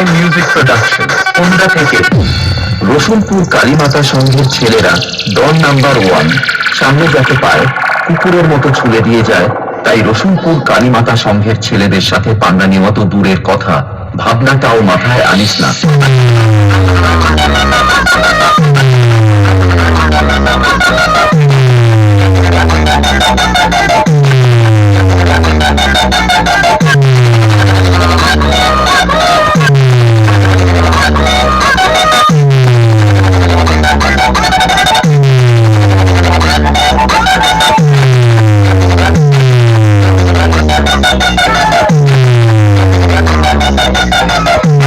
Introduction Honda থেকে রসুলপুর কালীমাতা সংঘের ছেলেরা দল নাম্বার ওয়ান সামনে যাতে পায়, কুকুরের মতো ছুলে দিয়ে যায়। তাই রসুলপুর কালীমাতা সংঘের ছেলেদের সাথে পাঙ্গা নেওয়া তো দূরের কথা। ভাবনাটাও মাথায় আনিস না। Hmm.